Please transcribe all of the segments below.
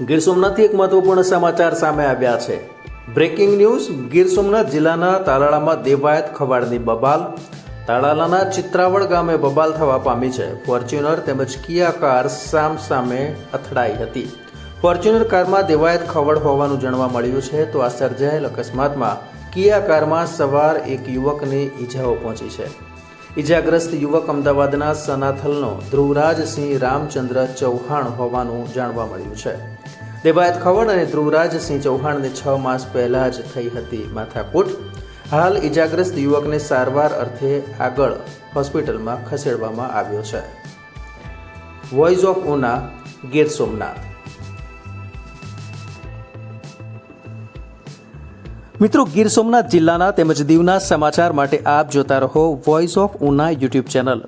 ગીર સોમનાથથી એક મહત્વપૂર્ણ સમાચાર સામે આવ્યા છે. બ્રેકિંગ ન્યૂઝ ગીર સોમનાથ જિલ્લાના તાલાળામાં દેવાયત ખવાડની બબાલ. તાલાલાના ચિત્રાવડ ગામે બબાલ થવા પામી છે. ફોર્ચ્યુનર તેમજ કિયા કાર સામ સામે અથડાઈ હતી. ફોર્ચ્યુનર કારમાં દેવાયત ખવડ હોવાનું જાણવા મળ્યું છે, તો આ સર્જાયેલ અકસ્માતમાં કિયા કારમાં સવાર એક યુવકને ઈજાઓ પહોંચી છે. ઈજાગ્રસ્ત યુવક અમદાવાદના સનાથલનો ધ્રુવરાજસિંહ રામચંદ્ર ચૌહાણ હોવાનું જાણવા મળ્યું છે. દેવાયત ખવડ અને ધ્રુવરાજસિંહ ચૌહાણને છ માસ પહેલા જ થઈ હતી માથાકૂટ. હાલ ઈજાગ્રસ્ત યુવકને સારવાર અર્થે આગળ હોસ્પિટલમાં ખસેડવામાં આવ્યો છે. Voice of Una Gir Somnath. મિત્રો ગીર સોમનાથ જિલ્લાના તેમજ દીવના સમાચાર માટે આપ જોતા રહો voice of Una YouTube channel.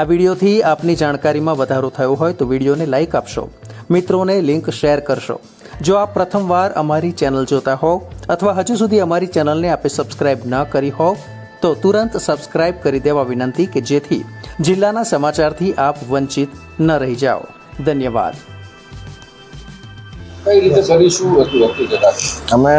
આ વિડીયોથી આપની જાણકારીમાં વધારો થયો હોય તો વિડીયોને લાઇક આપશો. મિત્રોને લિંક શેર કરશો. જો આપ પ્રથમવાર અમારી ચેનલ જોતા હો અથવા હજુ સુધી અમારી ચેનલને આપે સબસ્ક્રાઇબ ન કરી હો તો તુરંત સબસ્ક્રાઇબ કરી દેવા વિનંતી કે જેથી જિલ્લાના સમાચારથી આપ વંચિત ન રહી જાઓ. ધન્યવાદ. કઈ રીતે કરીશું? અમે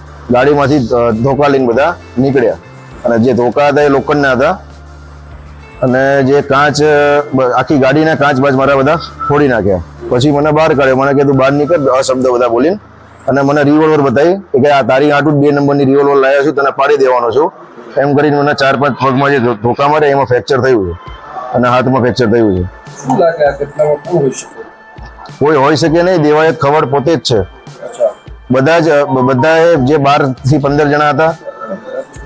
ગાડીમાંથી ધોકા લઈને બધા નીકળ્યા. અને જે ધોકા હતા એ લોખંડના હતા. અને જે કાચ આખી ગાડીના કાચ બાજ મારા બધા ફોડી નાખ્યા. પછી મને બહાર કાઢ્યો. મને કીધું બહાર નીકળ શબ્દ બધા બોલીને. અને મને રિવોલ્વર બતાવી કે આ તારી આટું બે નંબરની રિવોલ્વર લાવ્યા છું તને પાડી દેવાનો છું. એમ કરીને મને ચાર પાંચ પગમાં જે ધોકા મારે એમાં ફ્રેક્ચર થયું છે. અને હાથમાં ફ્રેક્ચર થયું છે. કોઈ હોઈ શકે નહીં દેવાયત ખબર પોતે જ છે. બધા જ બધાએ જે બારથી પંદર જણા હતા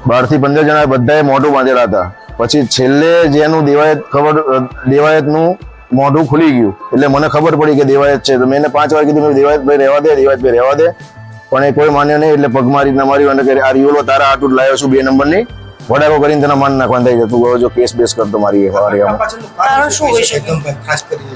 બારથી પંદર જણા બધાએ મોઢું બાંધેલા હતા. પછી છેલ્લે જેનું દેવાયત ખબર દેવાયતનું મોઢું ખુલી ગયું. એટલે મને ખબર પડી કે દેવાયત છે. તો મેં એને પાંચ વાર કીધું મેં દેવાયત ભાઈ રહેવા દે દેવાયત ભાઈ રહેવા દે. પણ એ કોઈ માન્યો નહીં એટલે પગ મારી ના માર્યું અને કે આ રિયોલો તારા આટું લાવ્યો છું બે નંબરની. વડાકો કરીને તને માન નાખવાનું થઈ જતું જો કેસ બેસ કરતો મારી શું ખાસ કરીને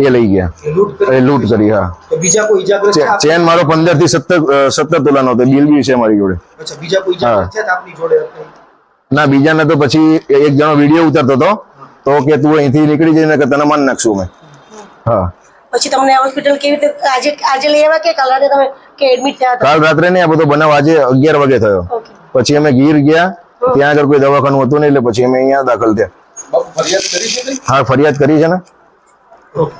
એ લઈ ગયા એ લૂંટ કરી એ લૂંટ કરી હા તો બીજા કોઈ ઈજાગ્રસ્ત ચે- થયા? ચેન મારો પંદરથી સત્તર સત્તર તોલાનો હતો બિલ બી છે મારી જોડે અચ્છા બીજા કોઈ ઈજાગ્રસ્ત થયા હતા આપની જોડે ના બીજાને તો પછી એક જણો વીડિયો ઉતારતો હતો તો કે તું અહીંથી નીકળી જઈને કે તને માન નાખશું અમે. હા. પછી તમને હોસ્પિટલ કેવી રીતે આજે આજે લઈ આવ્યા કે કાલ રાતે તમે કે એડમિટ થયા હતા? કાલ રાત્રે નહીં આ બધો બનાવ આજે અગિયાર વાગે થયો. ઓકે પછી અમે ગીર ગયા ત્યાં આગળ કોઈ દવાખાનું હતું નહીં એટલે પછી અમે અહીંયા દાખલ થયા. બાપુ ફરિયાદ કરી છે કંઈ? હા ફરિયાદ કરી છે ને? ઓકે.